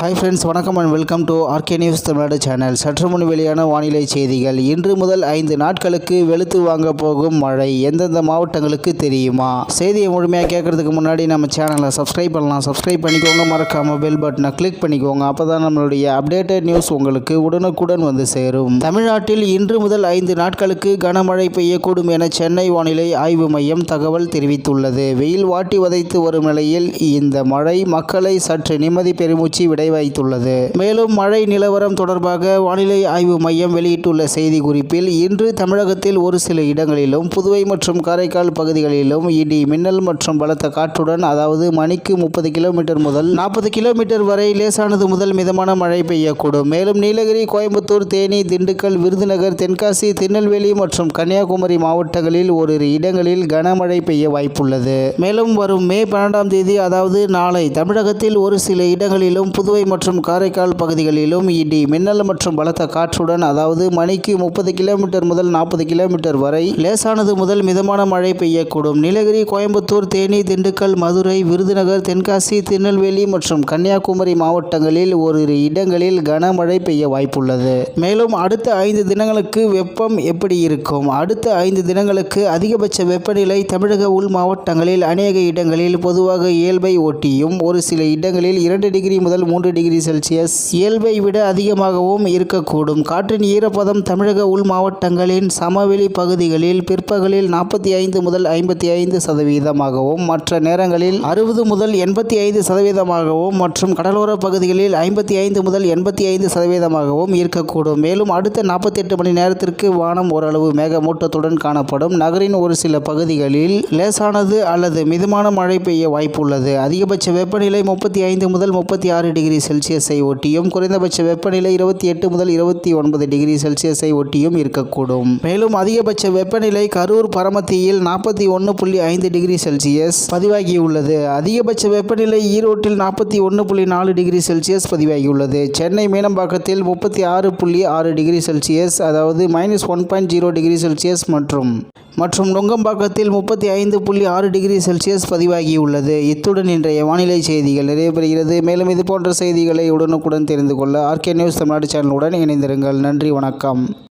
Hi friends வணக்கம் and welcome to RK news Tamil Nadu channel சற்று முன் வெளியான வானிலை செய்திகள். இன்று முதல் ஐந்து நாட்களுக்கு வெளுத்து வாங்க போகும் மழை எந்தெந்த மாவட்டங்களுக்கு தெரியுமா? செய்தியை முழுமையாக கேட்கறதுக்கு முன்னாடி நம்ம சேனலை சப்ஸ்கிரைப் பண்ணலாம். சப்ஸ்கிரைப் பண்ணிக்கோங்க. மறக்காமல் பெல் பட்டனை கிளிக் பண்ணிக்கோங்க. அப்போ தான் நம்மளுடைய அப்டேட்டட் நியூஸ் உங்களுக்கு உடனுக்குடன் வந்து சேரும். தமிழ்நாட்டில் இன்று முதல் ஐந்து நாட்களுக்கு கனமழை பெய்யக்கூடும் என சென்னை வானிலை ஆய்வு மையம் தகவல் தெரிவித்துள்ளது. வெயில் வாட்டி வதைத்து வரும் நிலையில் இந்த மழை மக்களை சற்று நிம்மதி பெருமூச்சு விடை வைத்துள்ளது. மேலும் மழை நிலவரம் தொடர்பாக வானிலை ஆய்வு மையம் வெளியிட்டுள்ள செய்திக்குறிப்பில் இன்று தமிழகத்தில் ஒரு சில இடங்களிலும் புதுவை மற்றும் காரைக்கால் பகுதிகளிலும் இடி மின்னல் மற்றும் பலத்த காற்றுடன் அதாவது மணிக்கு முப்பது கிலோமீட்டர் முதல் நாற்பது கிலோமீட்டர் வரை லேசானது முதல் மிதமான மழை பெய்யக்கூடும். மேலும் நீலகிரி கோயம்புத்தூர் தேனி திண்டுக்கல் விருதுநகர் தென்காசி திருநெல்வேலி மற்றும் கன்னியாகுமரி மாவட்டங்களில் ஓரிரு இடங்களில் கனமழை பெய்ய வாய்ப்புள்ளது. மேலும் வரும் மே பன்னெண்டாம் தேதி அதாவது நாளை தமிழகத்தில் ஒரு சில இடங்களிலும் புதுவை மற்றும் காரைக்கால் பகுதிகளிலும் இடி மின்னல் மற்றும் பலத்த காற்றுடன் அதாவது மணிக்கு முப்பது கிலோமீட்டர் முதல் நாற்பது கிலோமீட்டர் வரை லேசானது முதல் மிதமான மழை பெய்யக்கூடும். நீலகிரி கோயம்புத்தூர் தேனி திண்டுக்கல் மதுரை விருதுநகர் தென்காசி திருநெல்வேலி மற்றும் கன்னியாகுமரி மாவட்டங்களில் ஓரிரு இடங்களில் கனமழை பெய்ய வாய்ப்புள்ளது. மேலும் அடுத்த ஐந்து தினங்களுக்கு வெப்பம் எப்படி இருக்கும்? அடுத்த ஐந்து தினங்களுக்கு அதிகபட்ச வெப்பநிலை தமிழக உள் மாவட்டங்களில் அநேக இடங்களில் பொதுவாக இயல்பை ஒட்டியும் ஒரு சில இடங்களில் இரண்டு டிகிரி முதல் மூன்று டிகிரி செல்சியஸ். இயல்பை விட அதிகமாகவும் இருக்கக்கூடும். காற்றின் ஈரப்பதம் தமிழக உள் மாவட்டங்களின் சமவெளி பகுதிகளில் பிற்பகலில் நாற்பத்தி ஐந்து முதல் ஐம்பத்தி ஐந்து சதவீதமாகவும் மற்ற நேரங்களில் அறுபது முதல் எண்பத்தி ஐந்து சதவீதமாகவும் மற்றும் கடலோர பகுதிகளில் ஐம்பத்தி ஐந்து முதல் எண்பத்தி ஐந்து சதவீதமாகவும் இருக்கக்கூடும். மேலும் அடுத்த நாற்பத்தி எட்டு மணி நேரத்திற்கு வானம் ஓரளவு மேகமூட்டத்துடன் காணப்படும். நகரின் ஒரு சில பகுதிகளில் லேசானது அல்லது மிதமான மழை பெய்ய வாய்ப்புள்ளது. அதிகபட்ச வெப்பநிலை முப்பத்தி ஐந்து முதல் முப்பத்தி ஆறு டிகிரி டிகிரி செல்சியஸை ஒட்டியும் குறைந்தபட்ச வெப்பநிலை இருபத்தி எட்டு முதல் இருபத்தி ஒன்பது டிகிரி செல்சியஸை ஒட்டியும் இருக்கக்கூடும். மேலும் அதிகபட்ச வெப்பநிலை கரூர் பரமத்தியில் நாற்பத்தி ஒன்று புள்ளி ஐந்து டிகிரி செல்சியஸ் பதிவாகியுள்ளது. அதிகபட்ச வெப்பநிலை ஈரோட்டில் நாற்பத்தி ஒன்று புள்ளி நாலு டிகிரி செல்சியஸ் பதிவாகியுள்ளது. சென்னை மீனம்பாக்கத்தில் முப்பத்தி ஆறு புள்ளி ஆறு டிகிரி செல்சியஸ் அதாவது minus one point zero degree Celsius மற்றும் மற்றும் நுங்கம்பாக்கத்தில் முப்பத்தி ஐந்து புள்ளி ஆறு டிகிரி செல்சியஸ் பதிவாகியுள்ளது. இத்துடன் இன்றைய வானிலை செய்திகள் நிறைவு மேலும் இது போன்ற செய்திகளை உடனுக்குடன் தெரிந்து கொள்ள ஆர்கே நியூஸ் தமிழ்நாடு சேனலுடன் இணைந்திருங்கள். நன்றி வணக்கம்.